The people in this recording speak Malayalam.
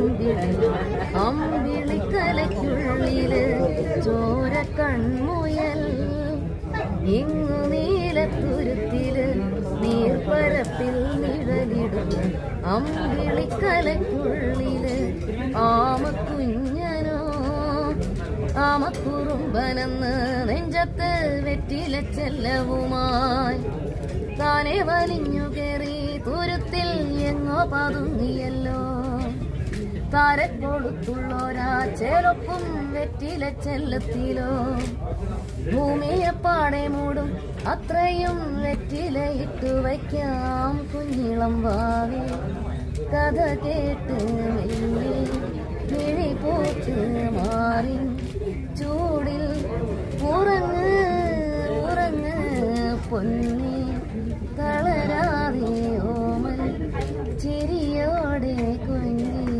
അമ്പിളി അമ്പിളിക്കലയ്ക്കുള്ളിൽ ചോര കൺമുയൽ ഇങ്ങു നീലത്തുരുത്തിൽ നീർപ്പരപ്പിൽ നിഴലിടും. അമ്പിളിക്കലയ്ക്കുള്ളിൽ ആമക്കുഞ്ഞനോ. ആമക്കുറുമ്പനെന്ന് നെഞ്ചത്ത് വെറ്റില ചെല്ലവുമായി. താനെ വലിഞ്ഞു കയറി തുരുത്തിൽ എങ്ങോ പതുങ്ങിയല്ലോ. മുത്താരെ കൊടുത്തുള്ളോരാ. വെറ്റില ചെല്ലത്തിലോ. ഭൂമിയെ പാടെ മൂടും അത്രയും വെറ്റിലയിട്ടു വയ്ക്കാം കുഞ്ഞിളം ഭാവി കഥ കേട്ട് കിഴി പോച്ച് മാറി. ചൂടിൽ ഉറങ്ങ് ഉറങ്ങ് പൊന്നി തളരാതെ ഓമൻ ചിരിയോടെ കുഞ്ഞു